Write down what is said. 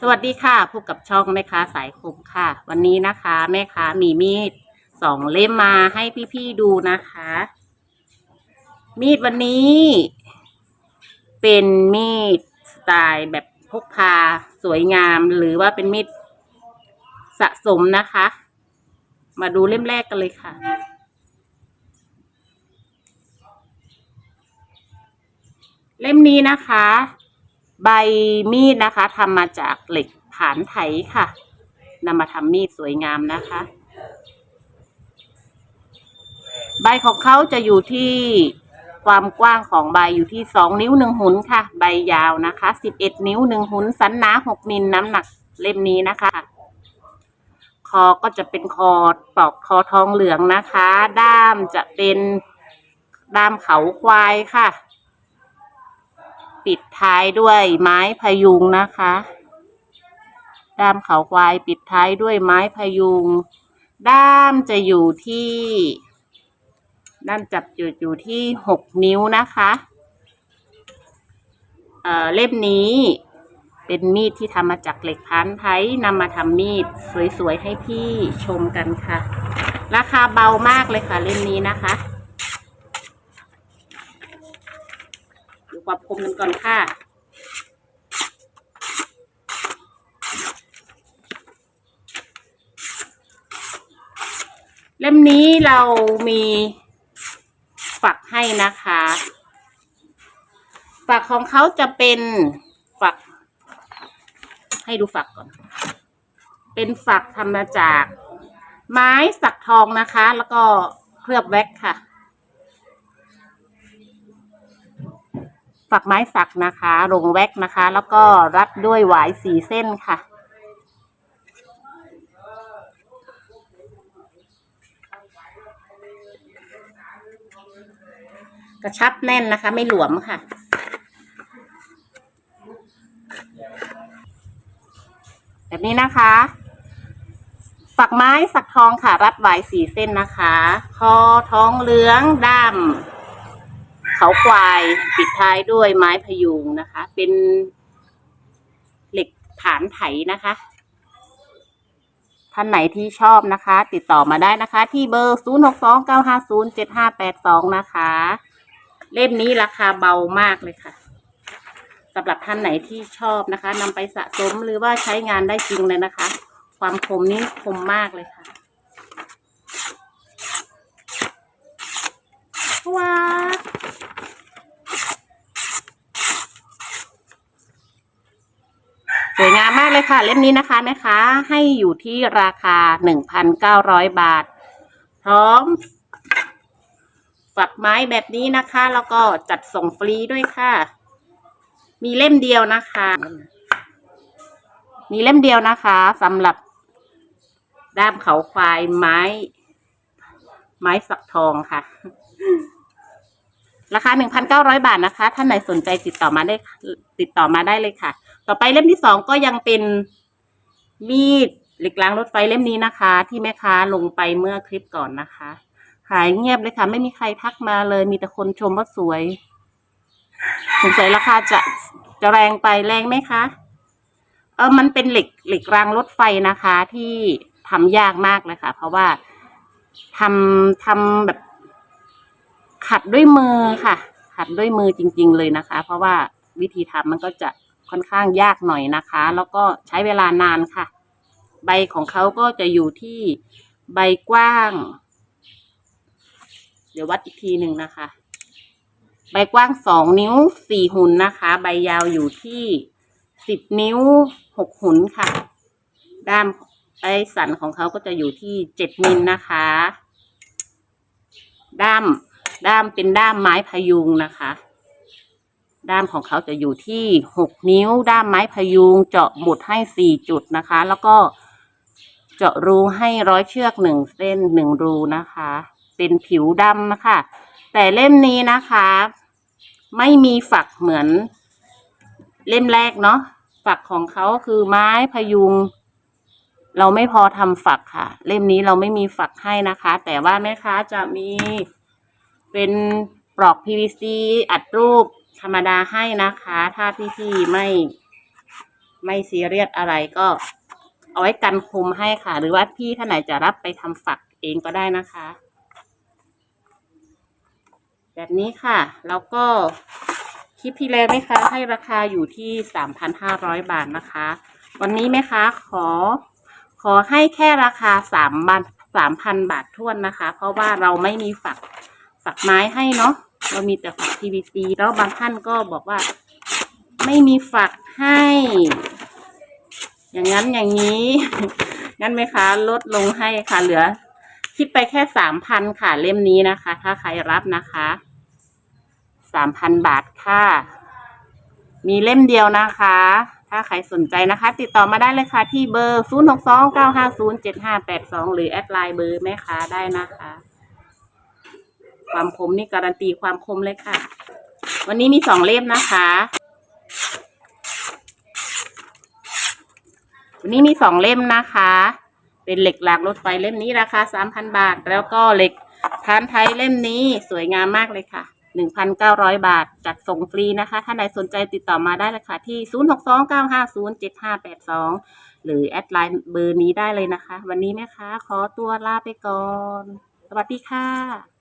สวัสดีค่ะพบกับช่องแม่ค้าสายคมค่ะ วันนี้นะคะ แม่ค้ามีมีดสองเล่มมาให้พี่ๆดูนะคะ มีดวันนี้ เป็นมีดสไตล์แบบพกพาสวยงาม หรือว่าเป็นมีดสะสมนะคะ มาดูเล่มแรกกันเลยค่ะเล่มนี้นะคะ ใบมีดนะคะทำมาจากเหล็กผานไถค่ะนำมาทำมีดสวยงามนะคะ ใบของเขาจะอยู่ที่ความกว้างของใบอยู่ที่สองนิ้วหนึ่งหุนค่ะ ใบยาวนะคะสิบเอ็ดนิ้วหนึ่งหุนสันหนาหกมิลน้ำหนักเล่มนี้นะคะ คอก็จะเป็นคอปอกคอทองเหลืองนะคะ ด้ามจะเป็นด้ามเขาควายค่ะ ปิดท้ายด้วยไม้พยุงนะคะ ด้ามเขาควายปิดท้ายด้วยไม้พยุง ด้ามจะอยู่ที่ ด้ามจับจุดอยู่ที่หกนิ้วนะคะเอ่อเล่มนี้เป็นมีดที่ทำมาจากเหล็กพันไทยนำมาทำมีดสวยๆให้พี่ชมกันค่ะ ราคาเบามากเลยค่ะเล่มนี้นะคะ ดูความคมกันก่อนค่ะเล่มนี้เรามีฝักให้นะคะ ฝักของเขาจะเป็นฝัก ให้ดูฝักก่อน เป็นฝักทำมาจาก ไม้สักทองนะคะ แล้วก็เคลือบแว็กค่ะ ฝักไม้สักนะคะลงแว็กนะคะ แล้วก็รัดด้วยหวายสีเส้นค่ะ กระชับแน่นนะคะ ไม่หลวมค่ะแบบนี้นะคะ ฝักไม้สักทองค่ะ รัดหวายสีเส้นนะคะ คอท้องเหลืองด้าม เขาควายปิดท้ายด้วยไม้พยุงนะคะ เป็นเหล็กฐานไถนะคะ ท่านไหนที่ชอบนะคะ ติดต่อมาได้นะคะ ที่เบอร์ 0 6 2 9 5 0 7 5 8 2 นะคะ เล่มนี้ราคาเบามากเลยค่ะสำหรับท่านไหนที่ชอบนะคะนำไปสะสมหรือว่าใช้งานได้จริงเลยนะคะ ความคมนี้คมมากเลยค่ะว้าว สวยงามมากเลย ค่ะ เล่มนี้นะคะแม่ค้าให้อยู่ที่ราคาหนึ่งพันเก้าร้อยบาท พร้อม ฝักไม้แบบนี้นะคะ แล้วก็จัดส่งฟรีด้วยค่ะ มีเล่มเดียวนะคะ มีเล่มเดียวนะคะสำหรับด้ามเขาควายไม้ ไม้สักทองค่ะ ราคาหนึ่งพันเก้าร้อยบาทนะคะ ท่านไหนสนใจติดต่อมาได้ติดต่อมาได้เลยค่ะ ต่อไปเล่มที่สองก็ยังเป็นมีดเหล็กล้างรถไฟเล่มนี้นะคะ ที่แม่ค้าลงไปเมื่อคลิปก่อนนะคะ ขายเงียบเลยค่ะ ไม่มีใครทักมาเลย มีแต่คนชมว่าสวยสงสัยราคาจะจะแรงไปแรงไหมคะเออมันเป็นเหล็กเหล็กรางรถไฟนะคะ ที่ทำยากมากเลยค่ะ เพราะว่าทำทำแบบ ขัดด้วยมือค่ะ ขัดด้วยมือจริง ๆ เลยนะคะ เพราะว่าวิธีทำมันก็จะค่อนข้างยากหน่อยนะคะ แล้วก็ใช้เวลานานค่ะ ใบของเขาก็จะอยู่ที่ใบกว้าง เดี๋ยววัดอีกทีหนึ่งนะคะ ใบกว้างสองนิ้วสี่หุ่นนะคะ ใบยาวอยู่ที่สิบนิ้วหกหุ่นค่ะ ด้ามไอ้สันของเขาก็จะอยู่ที่เจ็ดมิลนะคะ ด้าม ด้ามเป็นด้ามไม้พยุงนะคะ ด้ามของเขาจะอยู่ที่หกนิ้ว ด้ามไม้พยุง เจาะหมุดให้สี่จุดนะคะ แล้วก็เจาะรูให้ร้อยเชือกหนึ่งเส้นหนึ่งรูนะคะ เป็นผิวดำนะคะ แต่เล่มนี้นะคะ ไม่มีฝักเหมือนเล่มแรกเนาะฝักของเขาคือไม้พยุง เราไม่พอทำฝักค่ะ เล่มนี้เราไม่มีฝักให้นะคะ แต่ว่าแม่ค้าจะมี เป็นปลอก PVC อัดรูปธรรมดาให้นะคะ ถ้าพี่ๆไม่ไม่ซีเรียสอะไรก็ เอาไว้กันคมให้ค่ะ หรือว่าพี่ท่านไหนจะรับไปทำฝักเองก็ได้นะคะ แบบนี้ค่ะ แล้วก็คลิปที่แล้วแม่ค้าให้ราคาอยู่ที่สามพันห้าร้อยบาทนะคะ วันนี้แม่ค้าขอ ขอให้แค่ราคาสามบาทสามพันบาทท้วนนะคะ เพราะว่าเราไม่มีฝัก ฝักไม้ให้เนาะเรามีแต่ฝัก PVC แล้วบางท่านก็บอกว่า ไม่มีฝักให้ อย่างนั้นอย่างนี้ งั้นไหมคะ ลดลงให้ค่ะเหลือ คิดไปแค่สามพันค่ะเล่มนี้นะคะ ถ้าใครรับนะคะสามพันบาทค่ะ มีเล่มเดียวนะคะ ถ้าใครสนใจนะคะ ติดต่อมาได้เลยค่ะ ที่เบอร์ 0 6 2 9 5 0 7 5 8 2 หรือแอดไลน์เบอร์แม่ค้าได้นะคะ ความคมนี่การันตีความคมเลยค่ะ วันนี้มีสองเล่มนะคะ วันนี้มีสองเล่มนะคะ เป็นเหล็กหลากรถไฟเล่มนี้ราคาสามพันบาท แล้วก็เหล็กพานไทยเล่มนี้สวยงามมากเลยค่ะหนึ่งพันเก้าร้อยบาท จัดส่งฟรีนะคะ ถ้าใครสนใจติดต่อมาได้เลยค่ะ ที่ศูนย์หกสองเก้าห้าศูนย์เจ็ดห้าแปดสองหรือแอดไลน์เบอร์นี้ได้เลยนะคะ วันนี้แม่ค้าขอตัวลาไปก่อน สวัสดีค่ะ